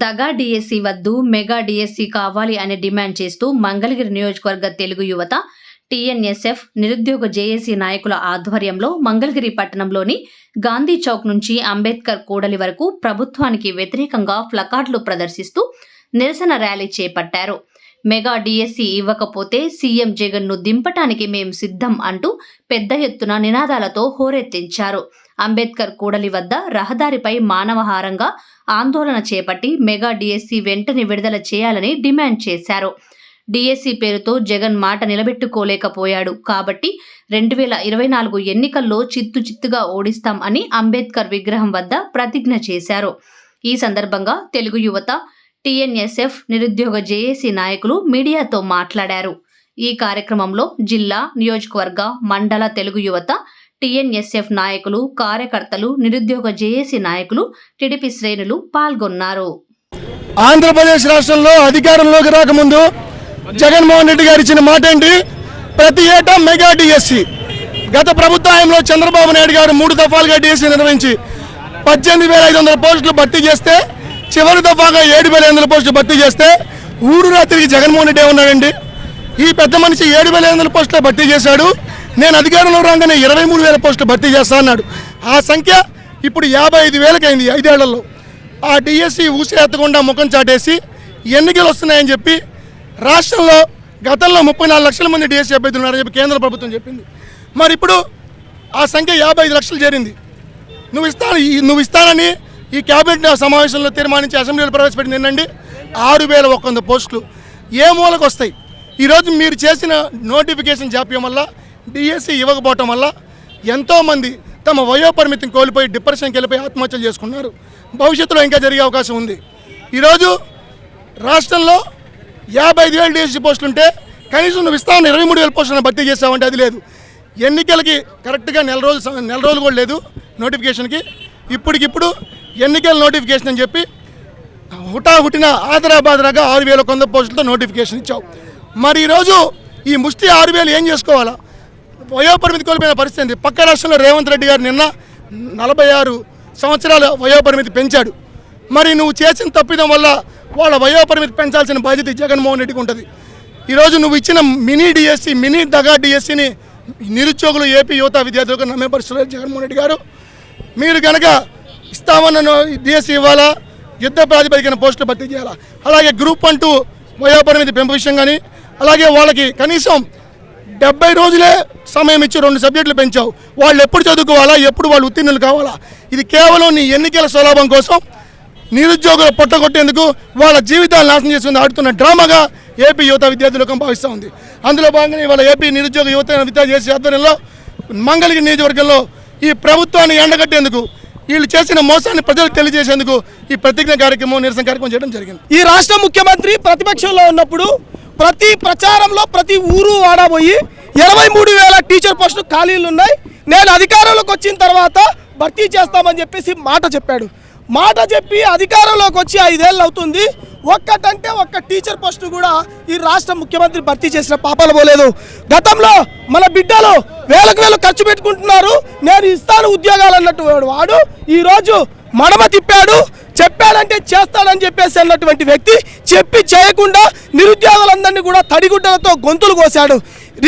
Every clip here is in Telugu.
దగా డిఎస్సి వద్దు మెగా డిఎస్సి కావాలి అని డిమాండ్ చేస్తూ మంగళగిరి నియోజకవర్గ తెలుగు యువత టీఎన్ఎస్ఎఫ్ నిరుద్యోగ జేఏసీ నాయకుల ఆధ్వర్యంలో మంగళగిరి పట్టణంలోని గాంధీ చౌక్ నుంచి అంబేద్కర్ కూడలి వరకు ప్రభుత్వానికి వ్యతిరేకంగా ప్లకార్డులు ప్రదర్శిస్తూ నిరసన ర్యాలీ చేపట్టారు. మెగా డిఎస్సి ఇవ్వకపోతే సీఎం జగన్ను దింపటానికి మేం సిద్ధం అంటూ పెద్ద ఎత్తున నినాదాలతో హోరెత్తించారు. అంబేద్కర్ కూడలి వద్ద రహదారిపై మానవహారంగా ఆందోళన చేపట్టి మెగా డిఎస్సి వెంటనే విడుదల చేయాలని డిమాండ్ చేశారు. డిఎస్సి పేరుతో జగన్ మాట నిలబెట్టుకోలేకపోయాడు. కాబట్టి రెండు వేల ఇరవై నాలుగు ఎన్నికల్లో చిత్తు చిత్తుగా ఓడిస్తాం అని అంబేద్కర్ విగ్రహం వద్ద ప్రతిజ్ఞ చేశారు. ఈ సందర్భంగా తెలుగు యువత టీఎన్ఎస్ఎఫ్ నిరుద్యోగ జేఏసీ నాయకులు మీడియాతో మాట్లాడారు. ఈ కార్యక్రమంలో జిల్లా నియోజకవర్గ మండల తెలుగు యువత టీఎన్ఎస్ఎఫ్ నాయకులు కార్యకర్తలు నిరుద్యోగ జేఏసీ నాయకులు టిడిపి శ్రేణులు పాల్గొన్నారు. ఆంధ్రప్రదేశ్ రాష్ట్రంలో అధికారంలోకి రాకముందు జగన్మోహన్ రెడ్డి గారు ఇచ్చిన మాట ఏంటి ప్రతి ఏటా మెగా డిఎస్సి. గత ప్రభుత్వంలో చంద్రబాబు నాయుడు గారు మూడు దఫాలుగా డిఎస్సి నిర్వహించి పద్దెనిమిది వేల ఐదు వందల పోస్టులు భర్తీ చేస్తే చివరి దఫాగా ఏడు వేల ఐదు వందల పోస్టులు భర్తీ చేస్తే ఊరు రాత్రికి జగన్మోహన్ రెడ్డి ఏమన్నాడండి? ఈ పెద్ద మనిషి ఏడు వేల ఐదు వందల పోస్టులు భర్తీ చేశాడు. నేను అధికారంలో రాగానే ఇరవై మూడు వేల పోస్టులు భర్తీ చేస్తా అన్నాడు. ఆ సంఖ్య ఇప్పుడు యాభై ఐదు వేలకైంది ఐదేళ్ళలో. ఆ డిఎస్సి ఊసే ఎత్తకుండా ముఖం చాటేసి ఎన్నికలు వస్తున్నాయని చెప్పి రాష్ట్రంలో గతంలో ముప్పై నాలుగు లక్షల మంది డిఎస్సి అభ్యర్థులు ఉన్నారని చెప్పి కేంద్ర ప్రభుత్వం చెప్పింది. మరి ఇప్పుడు ఆ సంఖ్య యాభై ఐదు లక్షలు చేరింది. నువ్వు ఇస్తాను ఈ- నువ్వు ఇస్తానని ఈ క్యాబినెట్ సమావేశంలో తీర్మానించి అసెంబ్లీలో ప్రవేశపెట్టింది ఏంటండి? ఆరు వేల ఒక వంద పోస్టులు. ఏ మూలకు వస్తాయి ఈరోజు మీరు చేసిన నోటిఫికేషన్ జాప్యం వల్ల డిఎస్సి ఇవ్వకపోవటం వల్ల ఎంతోమంది తమ వయోపరిమితిని కోల్పోయి డిప్రెషన్కి వెళ్ళిపోయి ఆత్మహత్యలు చేసుకున్నారు. భవిష్యత్తులో ఇంకా జరిగే అవకాశం ఉంది. ఈరోజు రాష్ట్రంలో యాభై ఐదు వేలు డిఎస్సీ పోస్టులుంటే కనీసం నువ్వు ఇస్తాను ఇరవై మూడు వేల పోస్టులను భర్తీ చేసావంటే అది లేదు. ఎన్నికలకి కరెక్ట్గా నెల రోజులు నెల రోజులు కూడా లేదు నోటిఫికేషన్కి. ఇప్పటికిప్పుడు ఎన్నికల నోటిఫికేషన్ అని చెప్పి హుటాహుటిన ఆదరాబాదరాగా ఆరు వేల కొంత పోస్టులతో నోటిఫికేషన్ ఇచ్చావు. మరి ఈరోజు ఈ ముష్టి ఆరు వేలు ఏం చేసుకోవాలా? వయోపరిమితి కోల్పోయిన పరిస్థితి పక్క రాష్ట్రంలో రేవంత్ రెడ్డి గారు నిన్న నలభై ఆరు సంవత్సరాల వయోపరిమితి పెంచాడు. మరి నువ్వు చేసిన తప్పిదం వల్ల వాళ్ళ వయోపరిమితి పెంచాల్సిన బాధ్యత జగన్మోహన్ రెడ్డికి ఉంటుంది. ఈరోజు నువ్వు ఇచ్చిన మినీ డిఎస్సి మినీ దగా డిఎస్సిని నిరుద్యోగులు ఏపీ యువత విద్యార్థులకు నమ్మే పరిస్థితులు జగన్మోహన్ రెడ్డి గారు. మీరు కనుక ఇస్తామన్న డిఎస్సి ఇవ్వాలా? యుద్ధ ప్రాతిపదికన పోస్టులు భర్తీ చేయాలా? అలాగే గ్రూప్ వన్ టూ వయోపరిమితి పెంపు విషయం కానీ అలాగే వాళ్ళకి కనీసం డెబ్బై రోజులే సమయం ఇచ్చి రెండు సబ్జెక్టులు పెంచావు. వాళ్ళు ఎప్పుడు చదువుకోవాలా? ఎప్పుడు వాళ్ళు ఉత్తీర్ణులు కావాలా? ఇది కేవలం నీ ఎన్నికల స్వలాభం కోసం నిరుద్యోగులు పొట్టగొట్టేందుకు వాళ్ళ జీవితాలు నాశనం చేసుకుని ఆడుతున్న డ్రామాగా ఏపీ యువత విద్యార్థులకం భావిస్తూ ఉంది. అందులో భాగంగా ఇవాళ ఏపీ నిరుద్యోగ యువత విద్యా చేసే ఆధ్వర్యంలో మంగళగిరి నియోజకవర్గంలో ఈ ప్రభుత్వాన్ని ఎండగట్టేందుకు వీళ్ళు చేసిన మోసాన్ని ప్రజలకు తెలియజేసేందుకు ఈ ప్రతిజ్ఞ కార్యక్రమం నిరసన కార్యక్రమం చేయడం జరిగింది. ఈ రాష్ట్ర ముఖ్యమంత్రి ప్రతిపక్షంలో ఉన్నప్పుడు ప్రతి ప్రచారంలో ప్రతి ఊరు వాడబోయి ఇరవై మూడు వేల టీచర్ పోస్టులు ఖాళీలు ఉన్నాయి నేను అధికారంలోకి వచ్చిన తర్వాత భర్తీ చేస్తామని చెప్పేసి మాట చెప్పాడు. మాట చెప్పి అధికారంలోకి వచ్చి ఐదేళ్ళు అవుతుంది. ఒక్కటంటే ఒక్క టీచర్ పోస్ట్ కూడా ఈ రాష్ట్ర ముఖ్యమంత్రి భర్తీ చేసిన పాపాలు పోలేదు. గతంలో మన బిడ్డలు వేలకు వేలు ఖర్చు పెట్టుకుంటున్నారు. నేను ఇస్తాను ఉద్యోగాలు అన్నట్టు వాడు ఈరోజు మడమ తిప్పాడు. చెప్పాడంటే చేస్తాడని చెప్పేసి అన్నటువంటి వ్యక్తి చెప్పి చేయకుండా నిరుద్యోగులందరినీ కూడా తడిగుడ్డలతో గొంతులు కోశాడు.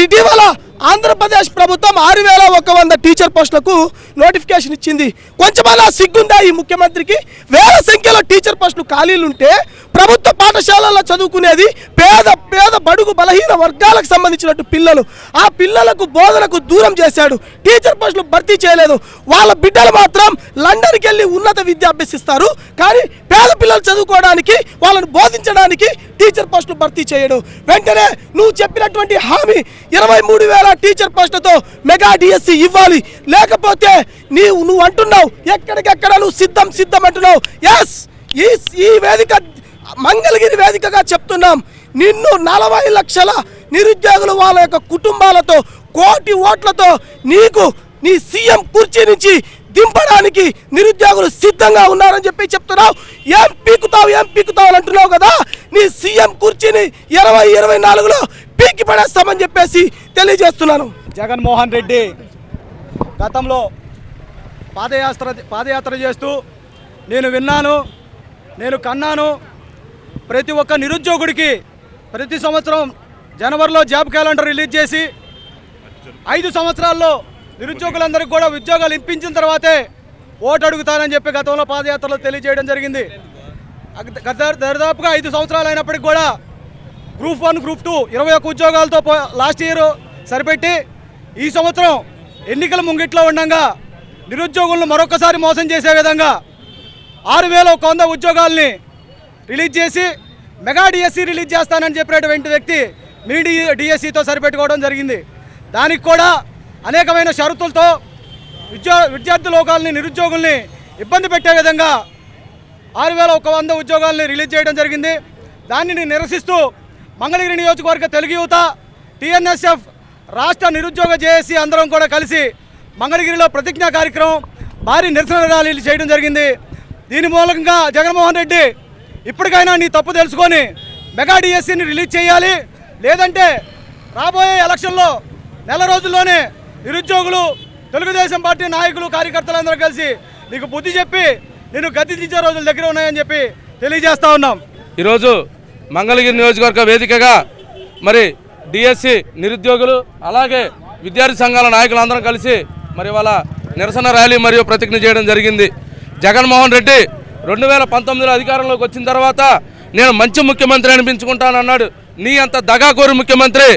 ఇటీవల ఆంధ్రప్రదేశ్ ప్రభుత్వం ఆరు వేల ఒక వంద టీచర్ పోస్టులకు నోటిఫికేషన్ ఇచ్చింది. కొంచెమన్నా సిగ్గుందా ఈ ముఖ్యమంత్రికి? వేల సంఖ్యలో టీచర్ పోస్టులు ఖాళీలు ఉంటే ప్రభుత్వ పాఠశాలల్లో చదువుకునేది పేద పేద బడుగు బలహీన వర్గాలకు సంబంధించినట్టు పిల్లలు. ఆ పిల్లలకు బోధనకు దూరం చేశాడు. టీచర్ పోస్టులు భర్తీ చేయలేదు. వాళ్ళ బిడ్డలు మాత్రం లండన్కి వెళ్ళి ఉన్నత విద్య అభ్యసిస్తారు. కానీ పేద పిల్లలు చదువుకోవడానికి వాళ్ళని బోధించడానికి టీచర్ పోస్టులు భర్తీ చేయడు. వెంటనే నువ్వు చెప్పినటువంటి హామీ ఇరవై మూడు వేల టీచర్ పోస్టులతో మెగా డిఎస్సి ఇవ్వాలి. లేకపోతే నీవు నువ్వు అంటున్నావు ఎక్కడికెక్కడ నువ్వు సిద్ధం సిద్ధం అంటున్నావు. ఎస్ ఈ ఈ వేదిక మంగళగిరి వేదికగా చెప్తున్నాం. నిన్ను నలభై లక్షల నిరుద్యోగులు వాళ్ళ యొక్క కుటుంబాలతో కోటి ఓట్లతో నీకు నీ సీఎం కుర్చీ నుంచి దింపడానికి నిరుద్యోగులు సిద్ధంగా ఉన్నారని చెప్పి చెప్తున్నావు. ఏం పీకుతావు ఏం పీకుతావు అంటున్నావు కదా? నీ సీఎం కుర్చీని ఇరవై ఇరవై నాలుగులో పీకి పడేస్తామని చెప్పేసి తెలియజేస్తున్నాను. జగన్మోహన్ రెడ్డి గతంలో పాదయాత్ర పాదయాత్ర చేస్తూ నేను విన్నాను నేను కన్నాను. ప్రతి ఒక్క నిరుద్యోగుడికి ప్రతి సంవత్సరం జనవరిలో జాబ్ క్యాలెండర్ రిలీజ్ చేసి ఐదు సంవత్సరాల్లో నిరుద్యోగులందరికీ కూడా ఉద్యోగాలు ఇప్పించిన తర్వాతే ఓటు అడుగుతానని చెప్పి గతంలో పాదయాత్రలో తెలియజేయడం జరిగింది. దాదాపుగా గత ఐదు సంవత్సరాలు అయినప్పటికీ కూడా గ్రూప్ వన్ గ్రూప్ టూ ఇరవై ఒక్క ఉద్యోగాలతో లాస్ట్ ఇయర్ సరిపెట్టి ఈ సంవత్సరం ఎన్నికల ముంగిట్లో ఉండగా నిరుద్యోగులను మరొకసారి మోసం చేసే విధంగా ఆరు వేల ఒక వంద ఉద్యోగాల్ని రిలీజ్ చేసి మెగా డిఎస్సి రిలీజ్ చేస్తానని చెప్పినటువంటి వ్యక్తి మినీ డిఎస్సితో సరిపెట్టుకోవడం జరిగింది. దానికి కూడా అనేకమైన షరతులతో విద్యా విద్యార్థి లోకాలని నిరుద్యోగుల్ని ఇబ్బంది పెట్టే విధంగా ఆరు వేల ఒక వంద ఉద్యోగాల్ని రిలీజ్ చేయడం జరిగింది. దానిని నిరసిస్తూ మంగళగిరి నియోజకవర్గ తెలుగు యువత టీఎన్ఎస్ఎఫ్ రాష్ట్ర నిరుద్యోగ జేఏసీ అందరం కూడా కలిసి మంగళగిరిలో ప్రతిజ్ఞా కార్యక్రమం భారీ నిరసన ర్యాలీలు చేయడం జరిగింది. దీని మూలంగా జగన్మోహన్ రెడ్డి ఇప్పటికైనా నీ తప్పు తెలుసుకొని మెగా డిఎస్సిని రిలీజ్ చేయాలి. లేదంటే రాబోయే ఎలక్షన్లో నెల రోజుల్లోనే నిరుద్యోగులు తెలుగుదేశం పార్టీ నాయకులు కార్యకర్తలందరూ కలిసి నీకు బుద్ధి చెప్పి నేను గద్దె దించే రోజుల దగ్గర ఉన్నాయని చెప్పి తెలియజేస్తా ఉన్నాం. ఈరోజు మంగళగిరి నియోజకవర్గ వేదికగా మరి డిఎస్సి నిరుద్యోగులు అలాగే విద్యార్థి సంఘాల నాయకులందరం కలిసి మరి వాళ్ళ నిరసన ర్యాలీ మరియు ప్రతిజ్ఞ చేయడం జరిగింది. జగన్మోహన్ రెడ్డి రెండు వేల పంతొమ్మిదిలో అధికారంలోకి వచ్చిన తర్వాత నేను మంచి ముఖ్యమంత్రి అనిపించుకుంటానన్నాడు. నీ అంత దగాకోరు ముఖ్యమంత్రి.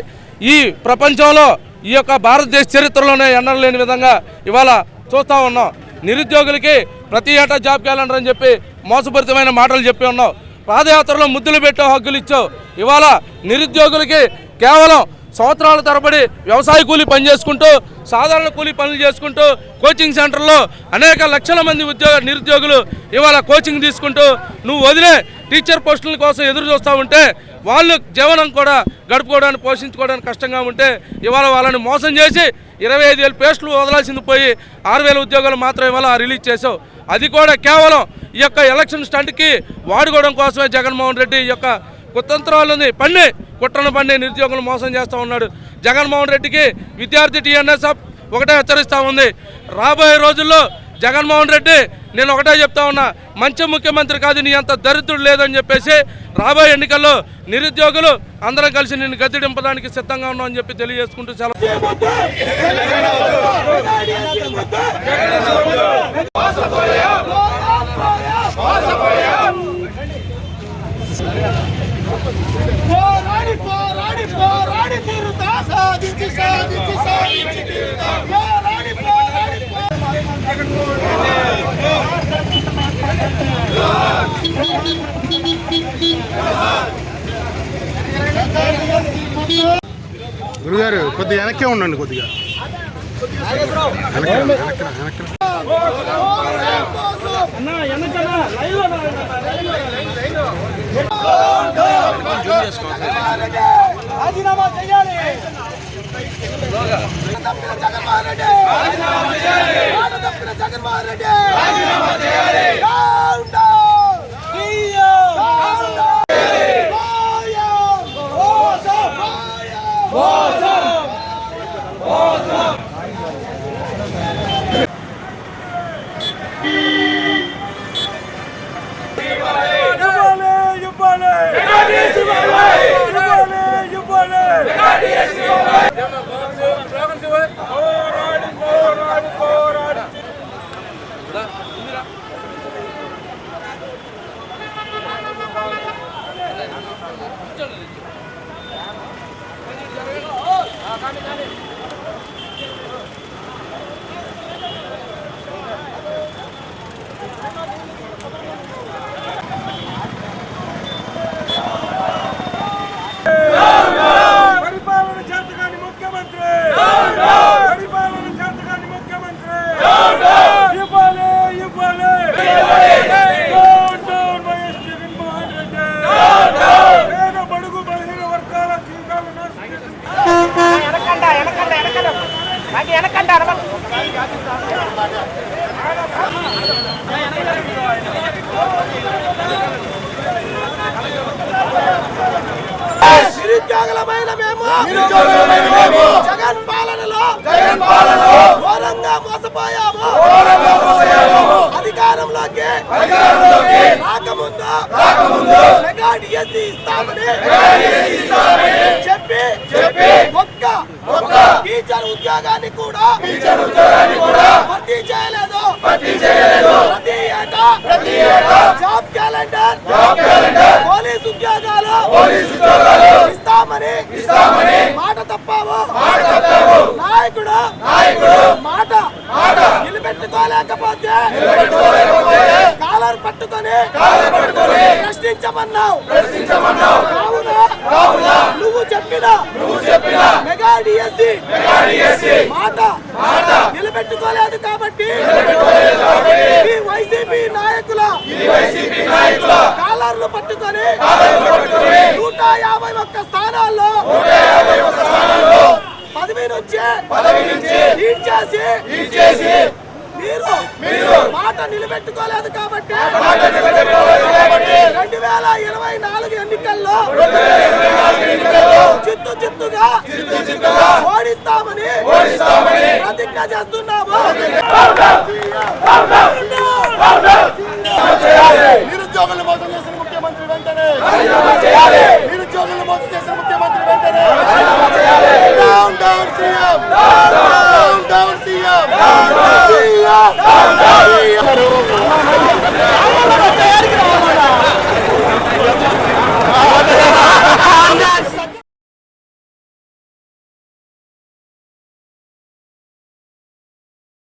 ఈ ప్రపంచంలో ఈ యొక్క భారతదేశ చరిత్రలోనే ఎన్నడూ లేని విధంగా ఇవాళ చూస్తూ ఉన్నాం. నిరుద్యోగులకి ప్రతి ఏటా జాబ్ క్యాలెండర్ అని చెప్పి మోసపూరితమైన మాటలు చెప్పి ఉన్నావు పాదయాత్రలో ముద్దులు పెట్టే హక్కులు ఇచ్చావు. ఇవాళ నిరుద్యోగులకి కేవలం సంవత్సరాల తరబడి వ్యవసాయ కూలీ పని చేసుకుంటూ సాధారణ కూలీ పనులు చేసుకుంటూ కోచింగ్ సెంటర్లో అనేక లక్షల మంది ఉద్యోగ నిరుద్యోగులు ఇవాళ కోచింగ్ తీసుకుంటూ నువ్వు వదిలే టీచర్ పోస్టుల కోసం ఎదురు చూస్తూ ఉంటే వాళ్ళు జీవనం కూడా గడుపుకోవడానికి పోషించుకోవడానికి కష్టంగా ఉంటే ఇవాళ వాళ్ళని మోసం చేసి ఇరవై ఐదు వేల పోస్టులు వదలాల్సింది పోయి ఆరు వేల ఉద్యోగాలు మాత్రం ఇవాళ రిలీజ్ చేసావు అది కూడా కేవలం ఈ యొక్క ఎలక్షన్ స్టంట్కి వాడుకోవడం కోసమే జగన్మోహన్ రెడ్డి ఈ యొక్క కుతంత్రాలని పన్నే కుట్రను పన్నే నిరుద్యోగులు మోసం చేస్తూ ఉన్నాడు. జగన్మోహన్ రెడ్డికి విద్యార్థి టీఎన్ఎస్ఎఫ్ ఒకటే హెచ్చరిస్తూ ఉంది. రాబోయే రోజుల్లో జగన్మోహన్ రెడ్డి నేను ఒకటే చెప్తా ఉన్నా మంచి ముఖ్యమంత్రి కాదు నీ అంత దరిద్రుడు లేదని చెప్పేసి రాబోయే ఎన్నికల్లో నిరుద్యోగులు అందరం కలిసి నేను గద్దెడింపడానికి సిద్ధంగా ఉన్నామని చెప్పి తెలియజేసుకుంటూ సెలవు. పోరాడి పోరాడి పోరాడి తీరుతా సాధించి సాధించి సాధించి తీరుతా. పోరాడి పోరాడి గురుగారు కొద్దిగా వెనక్కే ఉండండి కొద్దిగా. రాజీనామా చేయాలి. Jaganmohan Reddy Jaganmohan Reddy Deu na bola. మేము జగన్ పాలనలో ఘోరంగా మోసపోయాము. అధికారం అధికారంలోకి రాకముందు మెగా డిఎస్సి ఇస్తామని చెప్పి చెప్పి ఒక్క ఒక్క టీచర్ ఉద్యోగాన్ని కూడా టీచర్ ఉద్యోగాన్ని కూడా భర్తీ చేయలేదు. భర్తీ చేయలేదు ప్రతి ఏటా ప్రతి ఏటా జాబ్ క్యాలెండర్ పోలీస్ ఉద్యోగాలు ఇస్తామని మాట తప్పావు. నాయకుడు మాట నిలబెట్టుకోలేకపోతే కాలర్ పట్టుకొని ప్రశ్నించమన్నావు. కావున నువ్వు చెప్పిన నువ్వు చెప్పిన మెగా డిఎస్సి మెగా డిఎస్సి మాట మాట నిలబెట్టుకోలేదు కాబట్టి నిలబెట్టుకోలేదు కాబట్టి ఈ వైసీపీ నాయకుల ఈ వైసీపీ నాయకుల కాలర్లు పట్టుకొని నూట యాభై ఒక్క స్థానాల్లో పదవి నుంచి లీడ్ చేసి మీరు మీరు మాట నిలబెట్టుకోలేదు కాబట్టి రెండు వేల ఇరవై నాలుగు ఎన్నికల్లో చిత్తు చిత్తుగా చిత్తు చిత్తుగా ఓడిస్తామని ఓడిస్తామని ప్రతిజ్ఞ చేస్తున్నాము. నిరుద్యోగులు మోసం చేసిన